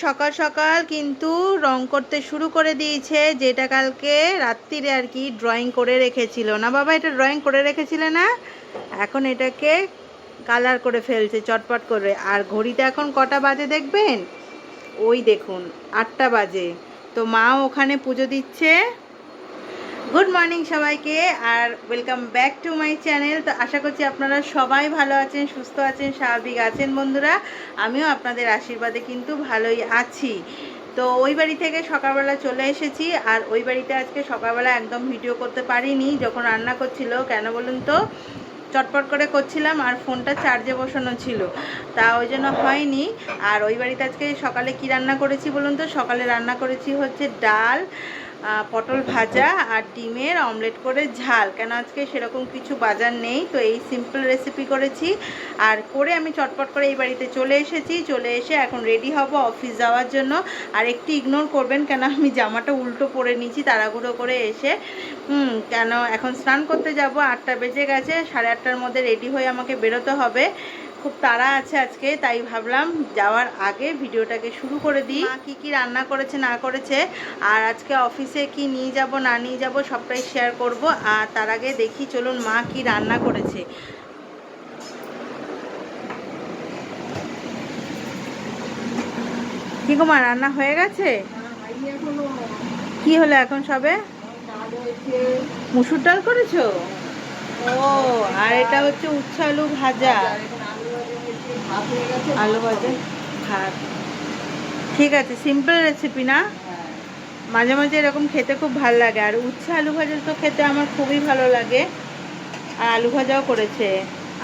সকাল সকাল কিন্তু রং করতে শুরু করে দিয়েছে। যেটা কালকে রাত্রিরে আর কি ড্রয়িং করে রেখেছিল। না বাবা, এটা ড্রয়িং করে রেখেছিলে না? এখন এটাকে কালার করে ফেলছে, চটপট করে। আর ঘড়িটা এখন কটা বাজে দেখবেন? ওই দেখুন, আটটা বাজে। তো মা ওখানে পুজো দিচ্ছে। গুড মর্নিং সবাইকে, আর welcome back to my channel তো আশা করছি আপনারা সবাই ভালো আছেন, সুস্থ আছেন, স্বাভাবিক আছেন বন্ধুরা। আমিও আপনাদের আশীর্বাদে কিন্তু ভালোই আছি। তো ওই বাড়ি থেকে সকালবেলা চলে এসেছি, আর ওই বাড়িতে আজকে সকালবেলা একদম ভিডিও করতে পারিনি, যখন রান্না করছিল, কেন বলুন তো? চটপট করে করছিলাম, আর ফোনটা চার্জে বসানো ছিল। তা ওই জন্য হয়নি। আর ওই বাড়িতে আজকে সকালে কি রান্না করেছি বলুন তো? সকালে রান্না করেছি হচ্ছে ডাল পটল ভাজা আর ডিমের অমলেট করে ঝাল। কেন আজকে সেরকম কিছু বাজার নেই? তো এই সিম্পল রেসিপি করেছি। আর করে আমি চটপট করে এই বাড়িতে চলে এসেছি। চলে এসে এখন রেডি হব অফিস যাওয়ার জন্য। আর একটু ইগনোর করবেন কেন আমি জামাটা উল্টো পরে নিয়েছি তাড়াহুড়ো করে এসে। হুম কেন এখন স্নান করতে যাব। আটটা বেজে গেছে সাড়ে আটটার মধ্যে রেডি হয়ে আমাকে বেরোতে হবে। খুব তাড়া আছে আজকে, তাই ভাবলাম যাওয়ার আগে ভিডিওটাকে শুরু করে দিই। কী কী রান্না করেছে, না করেছে, আর আজকে অফিসে কি নিয়ে যাব, না নিয়ে যাব, সবটাই শেয়ার করব, আর তার আগে দেখি চলুন মা কি রান্না করেছে। কি গো মা, রান্না হয়ে গেছে? কি হলো এখন সবে? মুসুর ডাল করেছ? ও, আর এটা হচ্ছে উচ্ছে আলু ভাজা। আলু ভাজা ভাত। ঠিক আছে সিম্পল রেসিপি না? মাঝে মাঝে এরকম খেতে খুব ভালো লাগে। আর উচ্ছে আলু ভাজা তো খেতে আমার খুবই ভালো লাগে। আর আলু ভাজাও করেছে।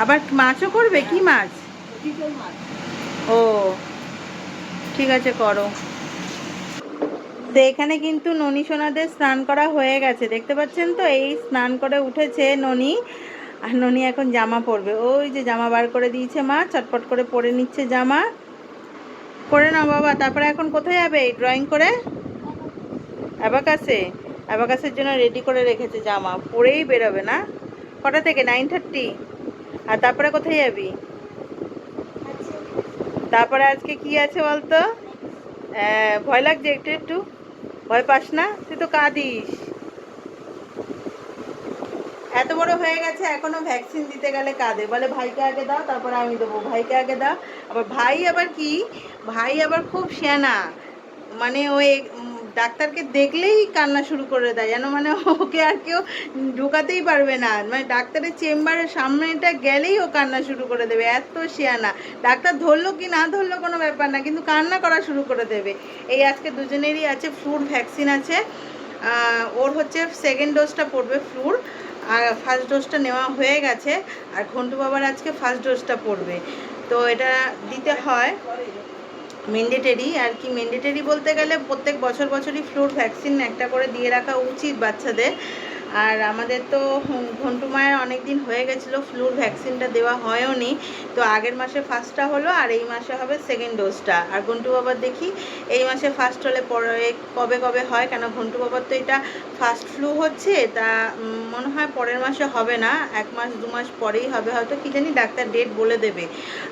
আবার মাছও করবে? কি মাছ। ও ঠিক আছে করো। তো এখানে কিন্তু ননী সোনাদের স্নান করা হয়ে গেছে। দেখতে পাচ্ছেন তো? এই স্নান করে উঠেছে ননী। আর ননী এখন জামা পরবে। ওই যে জামা বার করে দিয়েছে মা চটপট করে পরে নিচ্ছে জামা। করে নাও বাবা, তারপরে এখন কোথায় যাবে ড্রয়িং করে? অ্যাবাকাসে। অ্যাবাকাসের জন্য রেডি করে রেখেছে জামা। পরেই বেরোবে না? কটা থেকে? নাইন থার্টি আর তারপরে কোথায় যাবি? তারপরে আজকে কি আছে বলতো? ভয় লাগছে একটু একটু? ভয় পাস না? তুই তো কাঁদিস। এত বড় হয়ে গেছে, এখনও ভ্যাকসিন দিতে গেলে কাঁদে। বলে, ভাইকে আগে দাও, তারপরে আমি দেবো। ভাইকে আগে দাও। আবার, ভাই আবার কি? ভাই আবার খুব সেনা মানে ওই ডাক্তারকে দেখলেই কান্না শুরু করে দেয়। যেন মানে ওকে আর কেউ ঢোকাতেই পারবে না। মানে ডাক্তারের চেম্বারের সামনেটা গেলেই ও কান্না শুরু করে দেবে। এত শেয়ানা। ডাক্তার ধরলো কি না ধরলো কোনো ব্যাপার না, কিন্তু কান্না করা শুরু করে দেবে। এই আজকে দুজনেরই আছে, ফ্লুর ভ্যাকসিন আছে। ওর হচ্ছে সেকেন্ড ডোজটা পড়বে ফ্লুর। আর ফার্স্ট ডোজটা নেওয়া হয়ে গেছে, আর ঘন্টু বাবার আজকে ফার্স্ট ডোজটা পড়বে। তো এটা দিতে হয় ম্যান্ডেটারি আর কি ম্যান্ডেটারি বলতে গেলে প্রত্যেক বছর বছরই ফ্লুর ভ্যাকসিন একটা করে দিয়ে রাখা উচিত বাচ্চাদের। আর আমাদের তো ঘন্টু মায়ের অনেক দিন হয়ে গেছিল ফ্লুর ভ্যাকসিনটা দেওয়া হয়ও নি। তো আগের মাসে ফার্স্টটা হলো আর এই মাসে হবে সেকেন্ড ডোজটা আর ঘন্টু বাবার দেখি এই মাসে ফার্স্ট হলে পরে কবে কবে হয়, কেন ঘন্টু বাবার তো এটা ফার্স্ট ফ্লু হচ্ছে, তা মনে হয় পরের মাসে হবে না, এক মাস, দু মাস পরেই হবে, হয়তো কি জানি ডাক্তার ডেট বলে দেবে।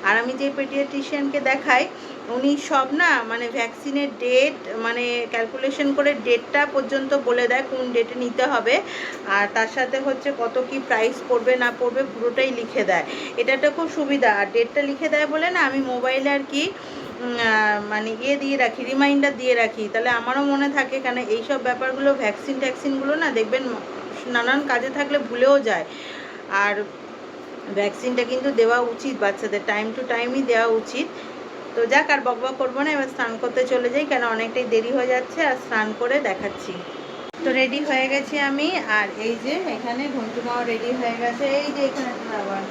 আর আমি যে পেডিয়াট্রিশিয়ানকে দেখাই উনি সব না মানে ভ্যাকসিনের ডেট মানে ক্যালকুলেশন করে ডেটটা পর্যন্ত বলে দেয় কোন ডেটে নিতে হবে। আর তার সাথে হচ্ছে কত কি প্রাইস পড়বে না পড়বে পুরোটাই লিখে দেয়। এটা একটা খুব সুবিধা। আর ডেটটা লিখে দেয় বলে না আমি মোবাইলে আর কি মানে ইয়ে দিয়ে রাখি রিমাইন্ডার দিয়ে রাখি। তাহলে আমারও মনে থাকে কেন এইসব ব্যাপারগুলো ভ্যাকসিন ট্যাকসিনগুলো না দেখবেন নানান কাজে থাকলে ভুলেও যায়। আর ভ্যাকসিনটা কিন্তু দেওয়া উচিত বাচ্চাদের টাইম টু টাইমই দেওয়া উচিত। তো যাক, আর বকবক করব না, এবার স্নান করতে চলে যাই, কেন অনেকটাই দেরি হয়ে যাচ্ছে, আর স্নান করে দেখাচ্ছি। তো রেডি হয়ে গেছি আমি, আর এই যে এখানে ঘন্টুমাও রেডি হয়ে গেছে, এই যে এখানে আবার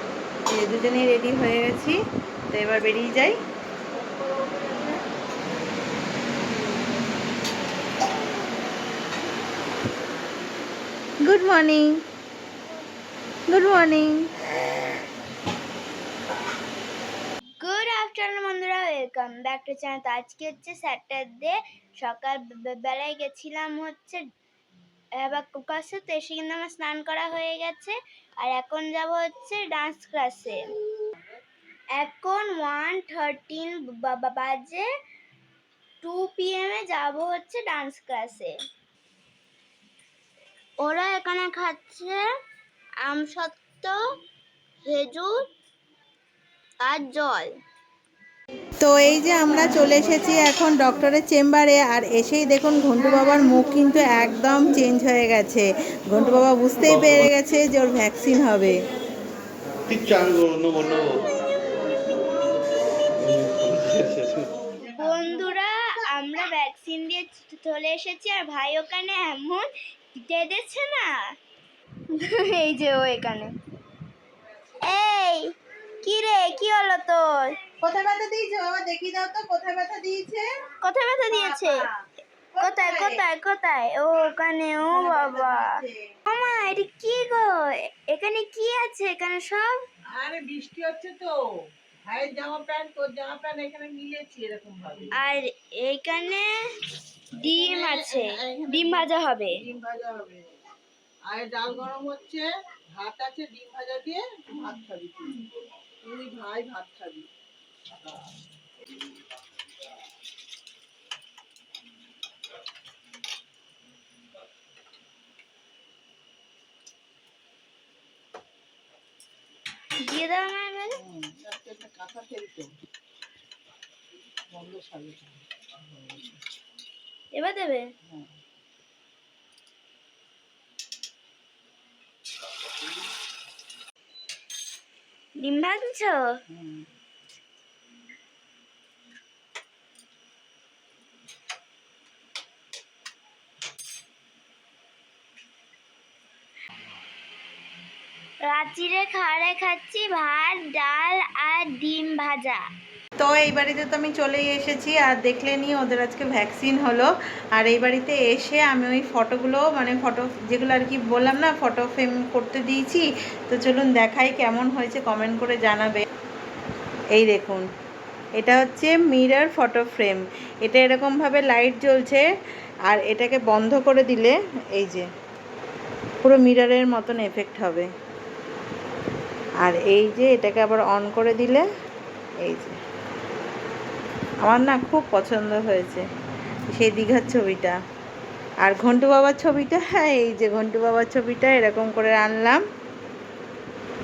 দুজনেই রেডি হয়ে গেছি, তো এবার বেরিয়ে যাই। Good morning good morning good afternoon বন্ধুরা ওয়েলকাম ব্যাক টু চ্যানেল তো আজকে হচ্ছে স্যাটারডে সকাল বেলায় গেছিলাম হচ্ছে কাছে তো এসে কিন্তু আমার স্নান করা হয়ে গেছে। আর এখন যাব হচ্ছে ডান্স ক্লাসে এখন ওয়ান থার্টিন বাজে টু পিএমে যাব হচ্ছে ডান্স ক্লাসে ওরা এখানে খাচ্ছে আমসত্ত্ব, খেজুর আর জল। তো এই যে আমরা চলে এসেছি এখন ডক্টরের চেম্বারে আর এসেই দেখুন ঘন্টু বাবার মুখ কিন্তু একদম চেঞ্জ হয়ে গেছে। ঘন্টু বাবা বুঝতেই পেরে গেছে যে ওর ভ্যাকসিন হবে। বন্ধুরা আমরা ভ্যাকসিন দিয়ে চলে এসেছি আর ভাই ওখানে এমন কেঁদেছে না? এই যে ও এখানে। এই কি রে কি হলো তোর? কোথায় ব্যথা দিয়েছে বাবা? দেখিয়ে দাও তো কোথায় ব্যথা দিয়েছে? কোথায় ব্যথা দিয়েছে? কোথায় কোথায়? কোথায় ও ওখানে ও বাবা। মামা এটা কি গো? এখানে কি আছে? এখানে সব? আরে বৃষ্টি হচ্ছে তো। ভাইয়ের জামা প্যান্ট তোর জামা প্যান্ট এখানে মিলেছি এরকম ভাবে আর এইখানে ডিম আছে। ডিম ভাজা হবে। ডিম ভাজা হবে। আর ডাল গরম হচ্ছে ভাত আছে ডিম ভাজা দিয়ে ভাত খাবি। তুই ভাই ভাত খাবি। দিয়ে দাও আমার এবারে। একটা কাঁথা ফেলতো বন্ধ সাবে এবার দেবে? ডিম ভাজছো রাত্রিরে খাওয়ারে খাচ্ছি ভাত ডাল আর ডিম ভাজা। তো এই বাড়িতে তো আমি চলেই এসেছি আর দেখলে নি ওদের আজকে ভ্যাকসিন হলো। আর এই বাড়িতে এসে আমি ওই ফটোগুলো মানে ফটো যেগুলো আর কি বললাম না ফটো ফ্রেম করতে দিয়েছি। তো চলুন দেখাই কেমন হয়েছে কমেন্ট করে জানাবে। এই দেখুন, এটা হচ্ছে মিরর ফটো ফ্রেম এটা এরকমভাবে লাইট জ্বলছে আর এটাকে বন্ধ করে দিলে এই যে, পুরো মিররের মতন এফেক্ট হবে। আর এই যে এটাকে আবার অন করে দিলে, এই যে। আমার না খুব পছন্দ হয়েছে সেই দীঘার ছবিটা। আর ঘন্টু বাবার ছবিটা হ্যাঁ এই যে ঘন্টু বাবার ছবিটা এরকম করে আনলাম।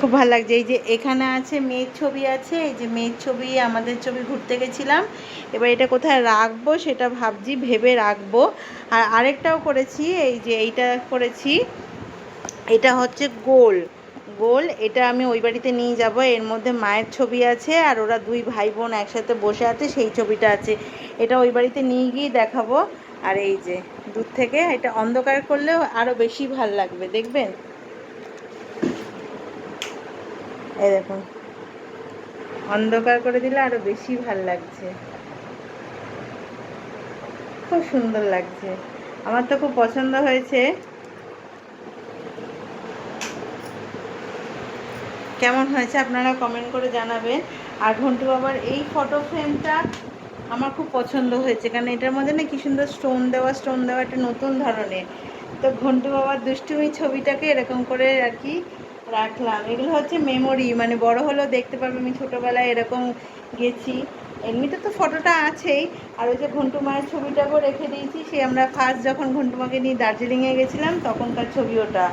খুব ভালো লাগছে। এই যে এখানে আছে, মেয়ের ছবি আছে, এই যে মেয়ের ছবি, আমাদের ছবি ঘুরতে গেছিলাম। এবার এটা কোথায় রাখব সেটা ভাবছি, ভেবে রাখব। আর আরেকটাও করেছি, এই যে এইটা করেছি, এটা হচ্ছে গোল। গোল, এটা আমি ওই বাড়িতে নিয়ে যাব। এর মধ্যে মায়ের ছবি আছে আর ওরা দুই ভাই বোন একসাথে বসে আছে, সেই ছবিটা আছে। এটা ওই বাড়িতে নিয়ে গিয়ে দেখাবো। আর এই যে, দূর থেকে এটা অন্ধকার করলেও আরও বেশি ভালো লাগবে, দেখবেন? এই দেখুন। অন্ধকার করে দিলে আরও বেশি ভালো লাগছে। খুব সুন্দর লাগছে। আমার তো খুব পছন্দ হয়েছে। কেমন হয়েছে আপনারা কমেন্ট করে জানাবেন। আর ঘন্টু বাবার এই ফটো ফ্রেমটা আমার খুব পছন্দ হয়েছে, কারণ এটার মধ্যে না কি সুন্দর স্টোন দেওয়া স্টোন দেওয়া একটা নতুন ধরনের। তো ঘন্টু বাবার দুষ্টুমি ছবিটাকে এরকম করে আর কি রাখলাম। এগুলো হচ্ছে মেমোরি মানে বড় হলেও দেখতে পারবে, আমি ছোটোবেলায় এরকম গেছি। এমনিতে তো ফটোটা আছেই। আর ওই যে ঘন্টু মায়ের ছবিটাকেও রেখে দিয়েছি সে আমরা ফার্স্ট যখন ঘন্টু মাকে নিয়ে দার্জিলিংয়ে গেছিলাম, তখনকার ছবি ওটা।